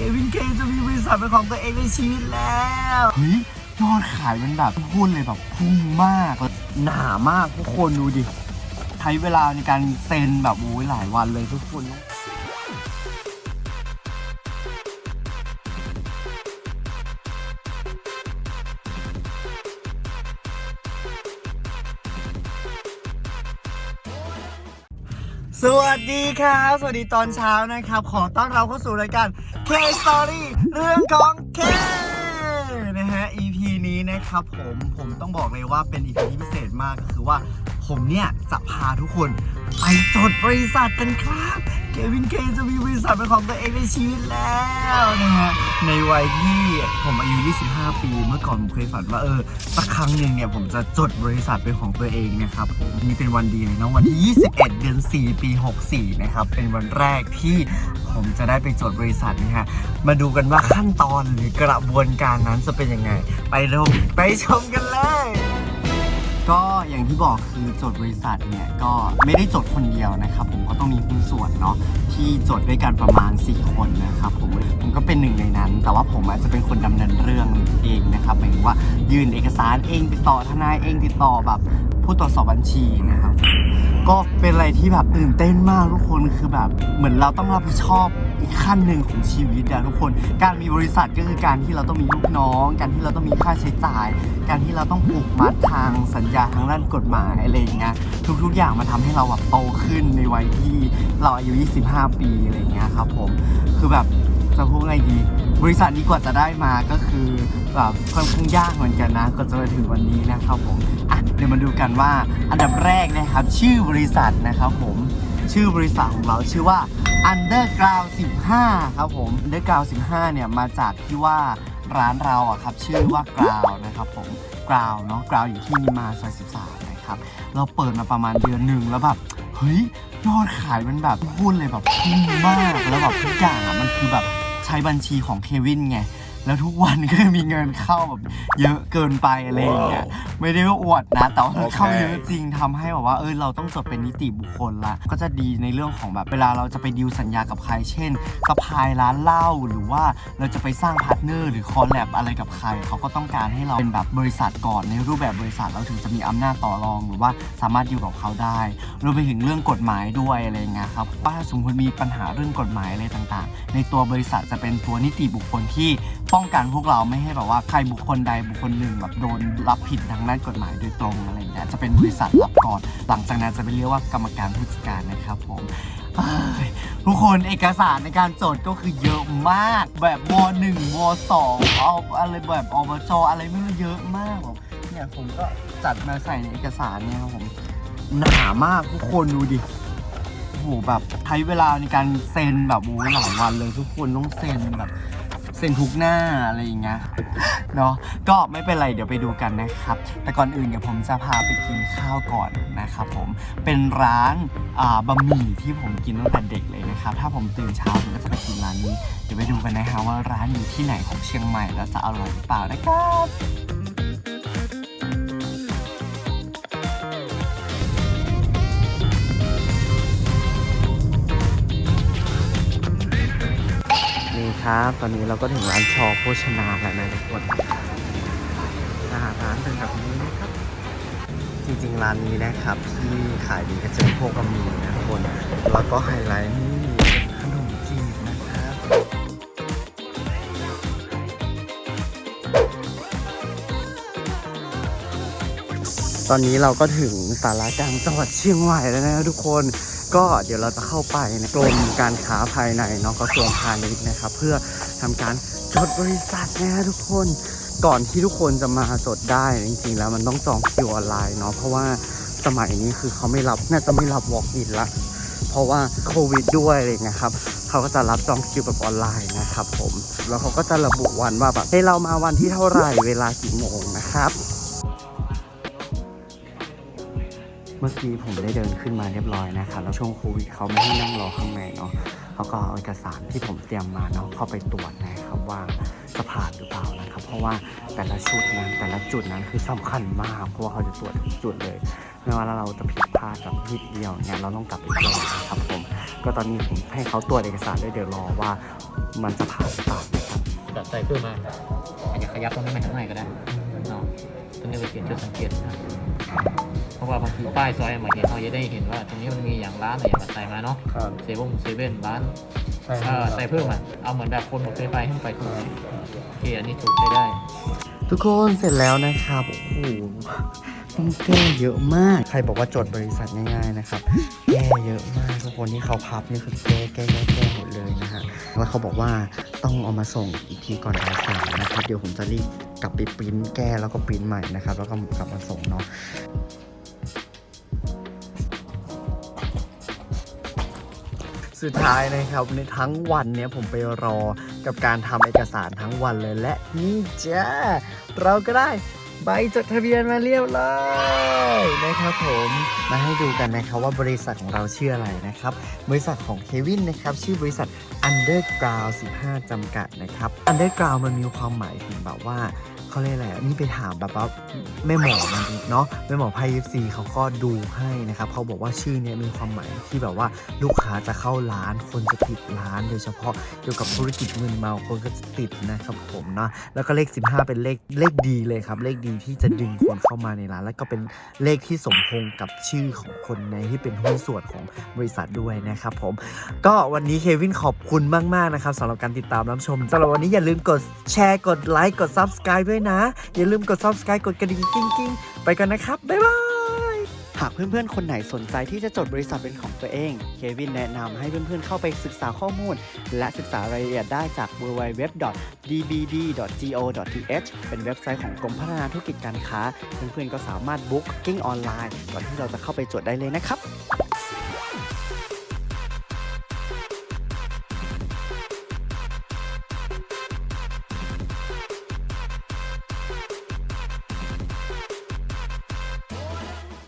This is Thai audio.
เควินเคจะมีบริษัทเป็นของตัวเองในชีวิตแล้วเฮ้ยยอดขายมันแบบพุ่นเลยแบบพุ่งมาก หนามากทุกคนดูดิ ใช้เวลาในการเซ็นแบบโอ้ยหลายวันเลยทุกคน สวัสดีครับ สวัสดีตอนเช้านะครับ ขอต้อนรับเข้าสู่รายการ K Story เรื่องของ K นะฮะ EP นี้นะครับผมผมต้องบอกเลยว่าเป็น EP ที่พิเศษมากก็คือว่าผมเนี่ยจะพาทุกคนไปจดบริษัทกันครับ เควินเคจะมีบริษัทเป็นของตัวเองในชีวิตแล้วนะฮะในวัยที่ผมอายุ 25 ปี เมื่อก่อนผมเคยฝันว่าเออสักครั้งหนึ่งเนี่ยผมจะจดบริษัทเป็นของตัวเองนะครับนี่เป็นวันดีเลยนะวันที่ 21 เดือน 4 ปี 64 นะครับ เป็นวันแรกที่ผมจะได้ไปจดบริษัทนะฮะมาดูกันว่าขั้นตอนหรือกระบวนการนั้นจะเป็นยังไง ไปชมไปชมกันเลย ก็อย่างที่บอกคือจดบริษัทเนี่ยก็ไม่ได้จดคนเดียวนะครับ ผมก็ต้องมีหุ้นส่วนเนาะที่จดด้วยกันประมาณ 4 คนนะครับผมผมก็เป็นหนึ่งในนั้น แต่ว่าผมอาจจะเป็นคนดำเนินเรื่องเองนะครับหมายถึงว่ายื่นเอกสารเองติดต่อทนายเองติดต่อแบบผู้ตรวจสอบบัญชีนะครับ ก็เป็นอะไรที่แบบตื่นเต้นมากทุกคนคือแบบ เหมือนเราต้องรับผิดชอบอีกขั้นหนึ่งของชีวิตอะทุกคน การมีบริษัทก็คือการที่เราต้องมีลูกน้อง การที่เราต้องมีค่าใช้จ่าย การที่เราต้องผูกมัดทางสัญญาทางด้านกฎหมายอะไรอย่างเงี้ยทุกๆอย่างมาทำให้เราแบบโตขึ้นในวัยที่เราอายุ 25 ปีอะไรอย่างเงี้ยครับผมคือแบบจะพูดไงดี บริษัทนี้กว่าจะได้มาก็คือ แบบค่อนข้างยากเหมือนกันนะกว่าจะมาถึงวันนี้นะครับผมอะเดี๋ยวมาดูกันว่าอันดับแรกนะครับ ชื่อบริษัทนะครับผมชื่อบริษัทของเราชื่อว่า Underground 15 ครับผม Underground 15 เนี่ยมาจากที่ว่าร้านเราอะครับชื่อว่ากราวนะครับผมกราวเนาะกราวอยู่ที่นิมาซอย13นะครับเราเปิดมาประมาณเดือนหนึ่งแล้วแบบเฮ้ยยอดขายมันแบบพูดเลยแบบพุ่งมากแล้วแบบทุกอย่างอะมันคือแบบใช้บัญชีของเควินไง แล้วทุกวันก็มีเงินเข้าแบบเยอะเกินไปอะไรอย่างเงี้ยไม่ได้ว่าอวดนะ แต่ว่ามันเข้าเยอะจริงทำให้แบบว่าเออเราต้องจดเป็นนิติบุคคลละก็จะดีในเรื่องของแบบเวลาเราจะไปดีลสัญญากับใครเช่นสะพายร้านเหล้าหรือว่าเราจะไปสร้างพาร์ทเนอร์หรือคอลแลบอะไรกับใคร เขาก็ต้องการให้เราเป็นแบบบริษัทก่อนในรูปแบบบริษัทเราถึงจะมีอำนาจต่อรอง หรือว่าสามารถดีลกับเขาได้รวมไปถึงเรื่องกฎหมายด้วยอะไรอย่างเงี้ยครับว่าถ้าสมมติมีปัญหาเรื่องกฎหมายอะไรต่างๆ ในตัวบริษัทจะเป็นตัวนิติบุคคลที่ป้อง้องกันพวกเราไม่ให้แบบว่าใครบุคคลใดบุคคลหนึ่งแบบโดนรับผิดทางด้านกฎหมายโดยตรงอะไรอย่างเงี้ยจะเป็นบริษัทรับก่อนหลังจากนั้นจะไปเรียกว่ากรรมการผู้จัดการนะครับผมทุกคนเอกสารในการจดก็คือเยอะมากแบบวหนึ่งวสองเอาอะไรแบบอบจอะไรไม่รู้เยอะมากผมเนี่ยผมก็จัดมาใส่ในเอกสารเนี่ยครับผมหนามากทุกคนดูดิโอ้โหแบบใช้เวลาในการเซ็นแบบโอ้หหลายวันเลยทุกคนต้องเซ็นแบบ เซ็นทุกหน้าอะไรอย่างเงี้ยเนาะก็ไม่เป็นไรเดี๋ยวไปดูกันนะครับ แต่ก่อนอื่นเดี๋ยวผมจะพาไปกินข้าวก่อนนะครับผมเป็นร้านบะหมี่ที่ผมกินตั้งแต่เด็กเลยนะครับ ถ้าผมตื่นเช้าผมก็จะไปกินร้านนี้ เดี๋ยวไปดูกันนะฮะว่าร้านอยู่ที่ไหนของเชียงใหม่แล้วจะอร่อยหรือเปล่านะครับ ครับ ตอนนี้เราก็ถึงร้านชอโภชนาแล้วนะทุกคนอาหารร้านเป็นแบบนี้นะครับ จริงๆร้านนี้นะครับที่ขายดีก็จะเป็นพวกบะหมี่นะทุกคน แล้วก็ไฮไลท์นี่ขนมจีบนะครับตอนนี้เราก็ถึงสารากลางจังหวัดเชียงใหม่แล้วนะทุกคน ก็เดี๋ยวเราจะเข้าไปในกรมการค้าภายในเนาะกระทรวงพาณิชย์นะครับ เพื่อทำการจดบริษัทนะทุกคนก่อนที่ทุกคนจะมาจดได้จริงๆ แล้วมันต้องจองคิวออนไลน์เนาะเพราะว่าสมัยนี้คือเขาไม่รับน่าจะไม่รับ walk in ละเพราะว่าโควิดด้วยอะไรเงี้ยครับเขาก็จะรับจองคิวแบบออนไลน์นะครับผมแล้วเขาก็จะระบุวันว่าแบบให้เรามาวันที่เท่าไหร่เวลากี่โมงนะครับ เมื่อกี้ผมได้เดินขึ้นมาเรียบร้อยนะครับแล้วช่วงโควิดเขาไม่ให้นั่งรอข้างในเนาะเขาก็เอาเอกสารที่ผมเตรียมมาเนาะเข้าไปตรวจนะครับว่าจะผ่านหรือเปล่านะครับ เพราะว่าแต่ละชุดนั้นแต่ละจุดนั้นคือสำคัญมากเพราะว่าเขาจะตรวจทุกจุดเลย ไม่ว่าเราจะผิดพลาดกับนิดเดียวเนี่ยเราต้องกลับไปแก้นะครับผมก็ตอนนี้ผมให้เขาตรวจเอกสารด้วยเดี๋ยวรอว่ามันจะผ่านหรือเปล่านะครับแบบใส่เพิ่มมาอาจจะขยับตรงนี้มาทางไหนก็ได้เนาะตรงนี้ไปเขียนจุดสังเกตนะ เพราะว่าบางทีป้ายซอยมาเห็นเราจะได้เห็นว่าตรงนี้มันมีอย่างร้านอะไรอย่างมาใส่มาเนาะครับเซเว่นเซเว่นร้านใช่เออใส่เพิ่มอะเอาเหมือนแบบคนหมดเคยไปให้มันไปถูกไหมโอเคอันนี้ถูกได้ได้ ทุกคนเสร็จแล้วนะครับ โอ้โหต้องแก้เยอะมาก ใครบอกว่าจดบริษัทง่ายๆนะครับ แก้เยอะมากทุกคนที่เขาพับนี่คือแก้แก้แก้แก้หมดเลยนะฮะ แล้วเขาบอกว่าต้องเอามาส่งอีกทีก่อนบ่ายสามนะครับ เดี๋ยวผมจะรีบกลับไปปริ้นแก้แล้วก็ปริ้นใหม่นะครับ แล้วก็กลับมาส่งเนาะ สุดท้ายนะครับในทั้งวันเนี้ยผมไปรอกับการทำเอกสารทั้งวันเลยและนี่จ้าเราก็ได้ใบจดทะเบียนมาเรียบร้อยนะครับผมมาให้ดูกันนะครับว่าบริษัทของเราชื่ออะไรนะครับ บริษัทของเควินนะครับชื่อบริษัท Underground 15 จำกัดนะครับ Underground มันมีความหมายถึงแบบว่าเขาเรียกอะไรอะนี่ไปถามแบบว่าแม่หมอมันเนาะแม่หมอไพ่ยิปซีเขาก็ดูให้นะครับเขาบอกว่าชื่อเนี้ยมีความหมายที่แบบว่าลูกค้าจะเข้าร้านคนจะผิดร้านโดยเฉพาะเกี่ยวกับธุรกิจมึนเมาคนก็จะติดนะครับผมเนาะแล้วก็เลข 15 เป็นเลขเลขดีเลยครับ เลขดีที่จะดึงคนเข้ามาในร้าน แล้วก็เป็นเลขที่สมพงกับชื่อของคนในที่เป็นหุ้นส่วนของบริษัทด้วยนะครับผมก็วันนี้เควินขอบคุณมากๆนะครับสำหรับการติดตามรับชมสำหรับวันนี้อย่าลืมกดแชร์กดไลค์กด Subscribe ด้วยนะ อย่าลืมกด Subscribe กดกระดิ่งกิ้งกิ้งไปกันนะครับ บ๊ายบาย หากเพื่อนๆ คนไหนสนใจที่จะจดบริษัทเป็นของตัวเอง เควินแนะนำให้เพื่อนๆ เข้าไปศึกษาข้อมูล และศึกษารายละเอียดได้จาก www.dbd.go.th เป็นเว็บไซต์ของกรมพัฒนาธุรกิจการค้า เพื่อนๆ ก็สามารถบุ๊กกิ้งออนไลน์ก่อนที่เราจะเข้าไปจดได้เลยนะครับ